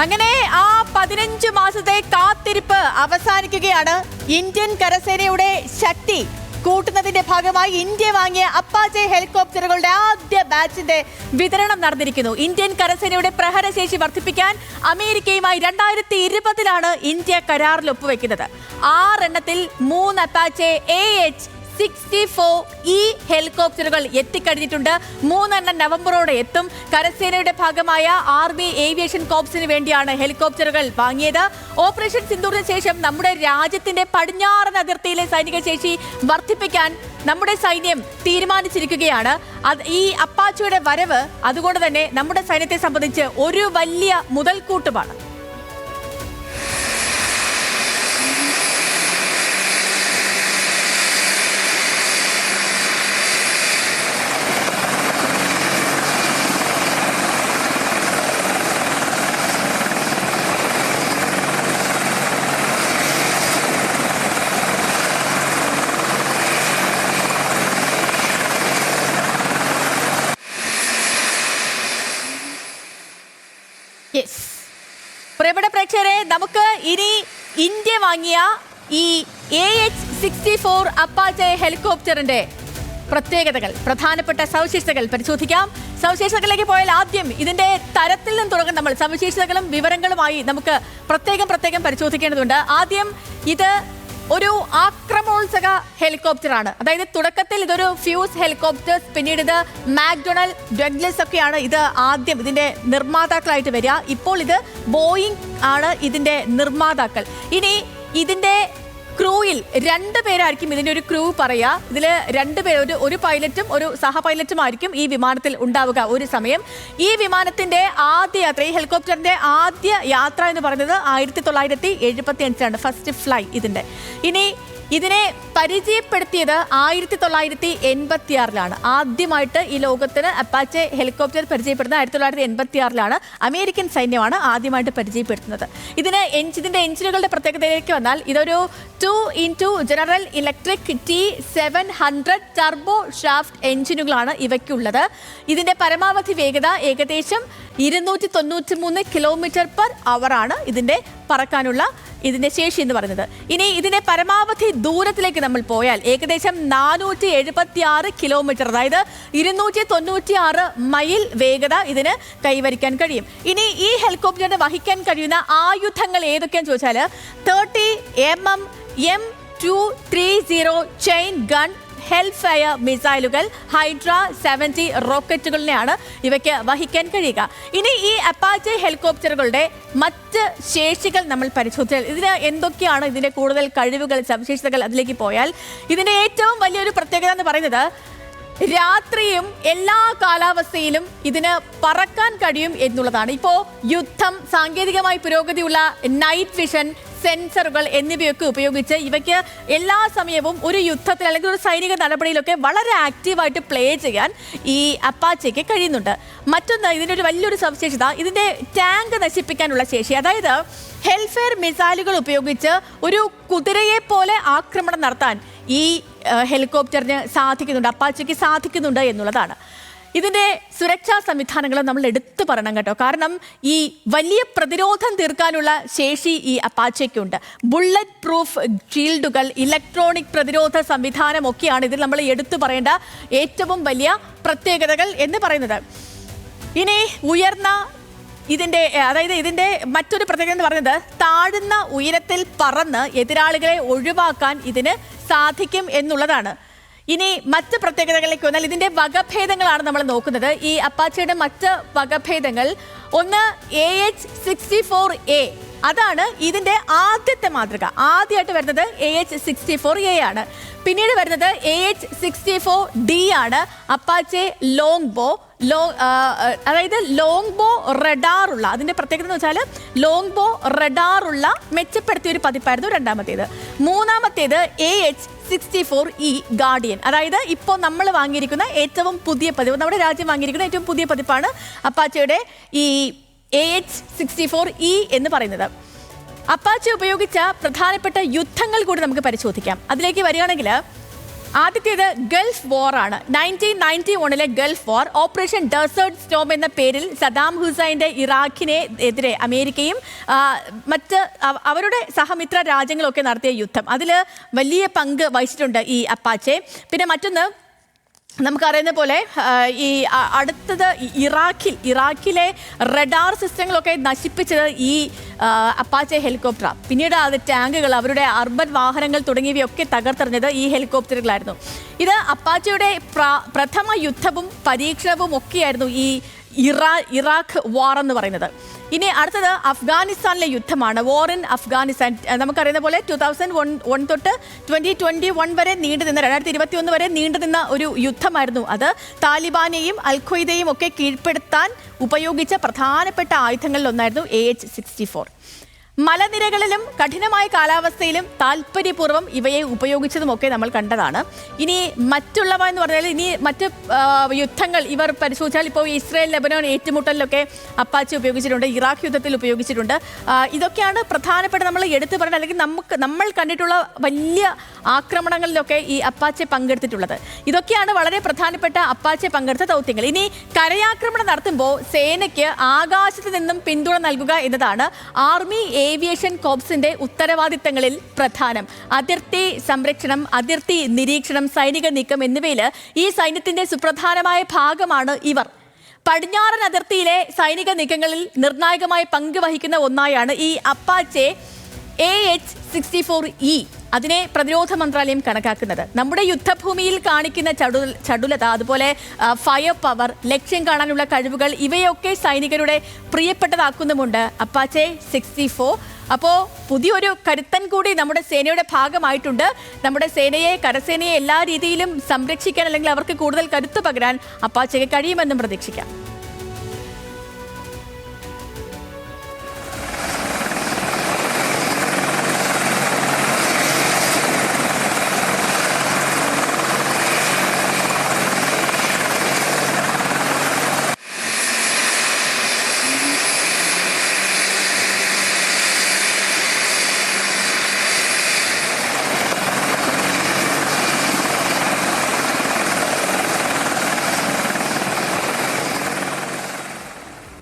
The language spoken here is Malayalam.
അങ്ങനെ ആ പതിനഞ്ച് മാസത്തെ കാത്തിരിപ്പ് അവസാനിക്കുകയാണ്. ഇന്ത്യൻ കരസേനയുടെ ശക്തി കൂട്ടുന്നതിന്റെ ഭാഗമായി ഇന്ത്യ വാങ്ങിയ അപ്പാച്ചെ ഹെലികോപ്റ്ററുകളുടെ ആദ്യ ബാച്ചിന്റെ വിതരണം നടന്നിരിക്കുന്നു. ഇന്ത്യൻ കരസേനയുടെ പ്രഹരശേഷി വർദ്ധിപ്പിക്കാൻ അമേരിക്കയുമായി രണ്ടായിരത്തി ഇരുപതിലാണ് ഇന്ത്യ കരാറിൽ ഒപ്പുവെക്കുന്നത്. ആറെണ്ണത്തിൽ മൂന്ന് Apache A H sixty four ഈ ഹെലികോപ്റ്ററുകൾ എത്തിക്കഴിഞ്ഞിട്ടുണ്ട്. മൂന്നെണ്ണം നവംബറോടെ എത്തും. കരസേനയുടെ ഭാഗമായ ആർമി ഏവിയേഷൻ കോപ്സിന് വേണ്ടിയാണ് ഹെലികോപ്റ്ററുകൾ വാങ്ങിയത്. ഓപ്പറേഷൻ സിന്ദൂറിന് ശേഷം നമ്മുടെ രാജ്യത്തിന്റെ പടിഞ്ഞാറൻ അതിർത്തിയിലെ സൈനിക ശേഷി വർദ്ധിപ്പിക്കാൻ നമ്മുടെ സൈന്യം തീരുമാനിച്ചിരിക്കുകയാണ്. ഈ അപ്പാച്ചയുടെ വരവ് അതുകൊണ്ട് തന്നെ നമ്മുടെ സൈന്യത്തെ സംബന്ധിച്ച് ഒരു വലിയ മുതൽക്കൂട്ടുമാണ്. പ്രിയപ്പെട്ട പ്രേക്ഷകരെ നമുക്ക് ഇനി ഇന്ത്യ വാങ്ങിയ ഈ A H sixty four Apache ഹെലികോപ്റ്ററിന്റെ പ്രത്യേകതകൾ പ്രധാനപ്പെട്ട സവിശേഷതകൾ പരിശോധിക്കാം. സവിശേഷതകളിലേക്ക് പോയാൽ ആദ്യം ഇതിന്റെ തരത്തിൽ നിന്ന് തുടങ്ങും നമ്മൾ. സവിശേഷതകളും വിവരങ്ങളുമായി നമുക്ക് പ്രത്യേകം പ്രത്യേകം പരിശോധിക്കേണ്ടതുണ്ട്. ആദ്യം ഇത് ഒരു ആക്രമോത്സക ഹെലികോപ്റ്റർ ആണ് അതായത് തുടക്കത്തിൽ ഇതൊരു ഫ്യൂസ് ഹെലികോപ്റ്റർ പിന്നീട് ഇത് മാക്ഡൊണൽ ഡഗ്ലസ് ഒക്കെയാണ് ഇത് ആദ്യം ഇതിന്റെ നിർമ്മാതാക്കളായിട്ട് വരിക. ഇപ്പോൾ ഇത് ബോയിങ് ആണ് ഇതിന്റെ നിർമ്മാതാക്കൾ. ഇനി ഇതിന്റെ ക്രൂയിൽ രണ്ട് പേരായിരിക്കും ഇതിന്റെ ഒരു ക്രൂ പറയുക. ഇതിൽ രണ്ട് പേര് ഒരു ഒരു പൈലറ്റും ഒരു സഹ പൈലറ്റും ആയിരിക്കും ഈ വിമാനത്തിൽ ഉണ്ടാവുക ഒരു സമയം. ഈ വിമാനത്തിന്റെ ആദ്യ യാത്ര ഈ ഹെലികോപ്റ്ററിന്റെ ആദ്യ യാത്ര എന്ന് പറയുന്നത് ആയിരത്തി തൊള്ളായിരത്തി എഴുപത്തി അഞ്ചാണ് ഫസ്റ്റ് ഫ്ലൈ ഇതിന്റെ ഇനി ഇതിനെ പരിചയപ്പെടുത്തിയത് ആയിരത്തി തൊള്ളായിരത്തി എൺപത്തി ആറിലാണ് ആദ്യമായിട്ട് ഈ ലോകത്തിന് അപ്പാച്ചെ ഹെലികോപ്റ്റർ പരിചയപ്പെടുന്നത് ആയിരത്തി തൊള്ളായിരത്തി എൺപത്തി ആറിലാണ് അമേരിക്കൻ സൈന്യമാണ് ആദ്യമായിട്ട് പരിചയപ്പെടുത്തുന്നത്. ഇതിന് ഇതിന്റെ എഞ്ചിനുകളുടെ പ്രത്യേകതയിലേക്ക് വന്നാൽ ഇതൊരു two into general electric T seven hundred turbo shaft എഞ്ചിനുകളാണ് ഇവയ്ക്കുള്ളത്. ഇതിന്റെ പരമാവധി വേഗത ഏകദേശം ഇരുന്നൂറ്റി തൊണ്ണൂറ്റി മൂന്ന് കിലോമീറ്റർ പെർ ആണ് ഇതിന്റെ പറക്കാനുള്ള ഇതിന്റെ ശേഷി എന്ന് പറയുന്നത്. ഇനി ഇതിന്റെ പരമാവധി ദൂരത്തിലേക്ക് നമ്മൾ പോയാൽ ഏകദേശം നാനൂറ്റി എഴുപത്തി ആറ് കിലോമീറ്റർ അതായത് ഇരുന്നൂറ്റി തൊണ്ണൂറ്റി ആറ് മൈൽ വേഗത ഇതിന് കൈവരിക്കാൻ കഴിയും. ഇനി ഈ ഹെലികോപ്റ്ററിന് വഹിക്കാൻ കഴിയുന്ന ആയുധങ്ങൾ ഏതൊക്കെയാന്ന് ചോദിച്ചാൽ thirty M M M two three zero chain gun Hellfire മിസൈലുകൾ ഹൈഡ്ര സെവന്റി റോക്കറ്റുകളിനെയാണ് ഇവയ്ക്ക് വഹിക്കാൻ കഴിയുക. ഇനി ഈ അപ്പാച്ചെ ഹെലികോപ്റ്ററുകളുടെ മറ്റ് ശേഷികൾ നമ്മൾ പരിശോധിച്ചാൽ ഇതിന് എന്തൊക്കെയാണ് ഇതിന്റെ കൂടുതൽ കഴിവുകൾ സവിശേഷതകൾ അതിലേക്ക് പോയാൽ ഇതിന്റെ ഏറ്റവും വലിയൊരു പ്രത്യേകത എന്ന് പറയുന്നത് രാത്രിയും എല്ലാ കാലാവസ്ഥയിലും ഇതിന് പറക്കാൻ കഴിയും എന്നുള്ളതാണ്. ഇപ്പോൾ യുദ്ധം സാങ്കേതികമായി പുരോഗതിയുള്ള നൈറ്റ് വിഷൻ സെൻസറുകൾ എന്നിവയൊക്കെ ഉപയോഗിച്ച് ഇവയ്ക്ക് എല്ലാ സമയവും ഒരു യുദ്ധത്തിൽ അല്ലെങ്കിൽ ഒരു സൈനിക നടപടിയിലൊക്കെ വളരെ ആക്റ്റീവായിട്ട് പ്ലേ ചെയ്യാൻ ഈ അപ്പാച്ചയ്ക്ക് കഴിയുന്നുണ്ട്. മറ്റൊന്ന് ഇതിന്റെ ഒരു വലിയൊരു സവിശേഷത ഇതിന്റെ ടാങ്ക് നശിപ്പിക്കാനുള്ള ശേഷി. അതായത് ഹെൽഫെയർ മിസൈലുകൾ ഉപയോഗിച്ച് ഒരു കുതിരയെ പോലെ ആക്രമണം നടത്താൻ ഈ ഹെലികോപ്റ്ററിന് സാധിക്കുന്നുണ്ട് അപ്പാച്ചയ്ക്ക് സാധിക്കുന്നുണ്ട് എന്നുള്ളതാണ്. ഇതിന്റെ സുരക്ഷാ സംവിധാനങ്ങൾ നമ്മൾ എടുത്തു പറയണം കേട്ടോ. കാരണം ഈ വലിയ പ്രതിരോധം തീർക്കാനുള്ള ശേഷി ഈ അപ്പാച്ചയ്ക്കുണ്ട്. ബുള്ളറ്റ് പ്രൂഫ് ഷീൽഡുകൾ ഇലക്ട്രോണിക് പ്രതിരോധ സംവിധാനം ഒക്കെയാണ് ഇതിൽ നമ്മൾ എടുത്തു പറയേണ്ട ഏറ്റവും വലിയ പ്രത്യേകതകൾ എന്ന് പറയുന്നത്. ഇനി ഉയർന്ന ഇതിന്റെ അതായത് ഇതിന്റെ മറ്റൊരു പ്രത്യേകത എന്ന് പറയുന്നത് താഴ്ന്ന ഉയരത്തിൽ പറന്ന് എതിരാളികളെ ഒഴിവാക്കാൻ ഇതിന് സാധിക്കും എന്നുള്ളതാണ്. ഇനി മറ്റ് പ്രത്യേകതകളിലേക്ക് വന്നാൽ ഇതിന്റെ വകഭേദങ്ങളാണ് നമ്മൾ നോക്കുന്നത്. ഈ അപ്പാച്ചയുടെ മറ്റ് വകഭേദങ്ങൾ ഒന്ന് A H sixty four A അതാണ് ഇതിന്റെ ആദ്യത്തെ മാതൃക. ആദ്യമായിട്ട് വരുന്നത് A H sixty four A ആണ്. പിന്നീട് വരുന്നത് A H sixty four D ആണ്. അപ്പാച്ചെ ലോങ് ബോ ലോ അതായത് ലോങ് ബോ റെഡാറുള്ള അതിന്റെ പ്രത്യേകത എന്ന് വെച്ചാൽ ലോങ് ബോ റെഡാറുള്ള മെച്ചപ്പെടുത്തിയ ഒരു പതിപ്പായിരുന്നു രണ്ടാമത്തേത്. മൂന്നാമത്തേത് A H sixty four E Guardian അതായത് ഇപ്പോൾ നമ്മൾ വാങ്ങിയിരിക്കുന്ന ഏറ്റവും പുതിയ പതിപ്പ് നമ്മുടെ രാജ്യം വാങ്ങിയിരിക്കുന്ന ഏറ്റവും പുതിയ പതിപ്പാണ് അപ്പാച്ചയുടെ ഈ A H sixty four E എന്ന് പറയുന്നത്. അപ്പാച്ച ഉപയോഗിച്ച പ്രധാനപ്പെട്ട യുദ്ധങ്ങൾ കൂടി നമുക്ക് പരിശോധിക്കാം. അതിലേക്ക് വരികയാണെങ്കിൽ ആദ്യത്തേത് ഗൾഫ് വാർ ആണ്. Nineteen ninety വണിലെ Gulf war operation desert storm എന്ന പേരിൽ സദാം ഹുസൈന്റെ ഇറാഖിനെ എതിരെ അമേരിക്കയും മറ്റ് അവരുടെ സഹമിത്ര രാജ്യങ്ങളൊക്കെ നടത്തിയ യുദ്ധം. അതിൽ വലിയ പങ്ക് വഹിച്ചിട്ടുണ്ട് ഈ അപ്പാച്ചെ. പിന്നെ മറ്റൊന്ന് നമുക്കറിയുന്ന പോലെ ഈ അടുത്തത് ഇറാഖിൽ ഇറാഖിലെ റഡാർ സിസ്റ്റങ്ങളൊക്കെ നശിപ്പിച്ചത് ഈ അപ്പാച്ചെ ഹെലികോപ്റ്റർ പിന്നീട് അത് ടാങ്കുകൾ അവരുടെ അർബൻ വാഹനങ്ങൾ തുടങ്ങിയവയൊക്കെ തകർത്തെറിഞ്ഞത് ഈ ഹെലികോപ്റ്ററുകളായിരുന്നു. ഇത് അപ്പാച്ചയുടെ പ്രഥമ യുദ്ധവും പരീക്ഷണവും ഒക്കെയായിരുന്നു ഈ ഇറാ ഇറാഖ് വാർ എന്ന് പറയുന്നത്. ഇനി അടുത്തത് അഫ്ഗാനിസ്ഥാനിലെ യുദ്ധമാണ്. വാർ ഇൻ അഫ്ഗാനിസ്ഥാൻ നമുക്കറിയുന്ന പോലെ ടു തൗസൻഡ് വൺ വൺ തൊട്ട് ട്വന്റി ട്വന്റി വൺ വരെ നീണ്ടു നിന്ന രണ്ടായിരത്തി ഇരുപത്തി ഒന്ന് വരെ നീണ്ടു നിന്ന ഒരു യുദ്ധമായിരുന്നു അത്. താലിബാനെയും അൽഖ്വയ്ദയും ഒക്കെ കീഴ്പ്പെടുത്താൻ ഉപയോഗിച്ച പ്രധാനപ്പെട്ട ആയുധങ്ങളിൽ ഒന്നായിരുന്നു എ എച്ച് സിക്സ്റ്റി ഫോർ മലനിരകളിലും കഠിനമായ കാലാവസ്ഥയിലും താല്പര്യപൂർവം ഇവയെ ഉപയോഗിച്ചതുമൊക്കെ നമ്മൾ കണ്ടതാണ്. ഇനി മറ്റുള്ളവ എന്ന് പറഞ്ഞാൽ ഇനി മറ്റ് യുദ്ധങ്ങൾ ഇവർ പരിശോധിച്ചാൽ ഇപ്പോൾ ഇസ്രായേൽ ലെബനോൻ ഏറ്റുമുട്ടലിലൊക്കെ അപ്പാച്ചി ഉപയോഗിച്ചിട്ടുണ്ട് ഇറാഖ് യുദ്ധത്തിൽ ഉപയോഗിച്ചിട്ടുണ്ട്. ഇതൊക്കെയാണ് പ്രധാനപ്പെട്ട നമ്മൾ എടുത്തു പറഞ്ഞത്. അല്ലെങ്കിൽ നമുക്ക് നമ്മൾ കണ്ടിട്ടുള്ള വലിയ ആക്രമണങ്ങളിലൊക്കെ ഈ അപ്പാച്ചെ പങ്കെടുത്തിട്ടുള്ളത്. ഇതൊക്കെയാണ് വളരെ പ്രധാനപ്പെട്ട അപ്പാച്ചെ പങ്കെടുത്ത ദൗത്യങ്ങൾ. ഇനി കരയാക്രമണം നടത്തുമ്പോൾ സേനയ്ക്ക് ആകാശത്ത് നിന്നും പിന്തുണ നൽകുക എന്നതാണ് ആർമി ഏവിയേഷൻ കോപ്സിന്റെ ഉത്തരവാദിത്തങ്ങളിൽ പ്രധാനം. അതിർത്തി സംരക്ഷണം അതിർത്തി നിരീക്ഷണം സൈനിക നീക്കം എന്നിവയിൽ ഈ സൈന്യത്തിന്റെ സുപ്രധാനമായ ഭാഗമാണ് ഇവർ. പടിഞ്ഞാറൻ അതിർത്തിയിലെ സൈനിക നീക്കങ്ങളിൽ നിർണായകമായ പങ്ക് വഹിക്കുന്ന ഒന്നായാണ് ഈ Apache A H sixty four E. അതിനെ പ്രതിരോധ മന്ത്രാലയം കണക്കാക്കുന്നത്. നമ്മുടെ യുദ്ധഭൂമിയിൽ കാണിക്കുന്ന ചടു ചടുലത അതുപോലെ ഫയർ പവർ ലക്ഷ്യം കാണാനുള്ള കഴിവുകൾ ഇവയൊക്കെ സൈനികരുടെ പ്രിയപ്പെട്ടതാക്കുന്നുമുണ്ട് അപ്പാച്ചെ സിക്സ്റ്റി ഫോർ അപ്പോൾ പുതിയൊരു കരുത്തൻ കൂടി നമ്മുടെ സേനയുടെ ഭാഗമായിട്ടുണ്ട്. നമ്മുടെ സേനയെ കരസേനയെ എല്ലാ രീതിയിലും സംരക്ഷിക്കാൻ അല്ലെങ്കിൽ അവർക്ക് കൂടുതൽ കരുത്ത് പകരാൻ അപ്പാച്ചയ്ക്ക് കഴിയുമെന്നും പ്രതീക്ഷിക്കാം.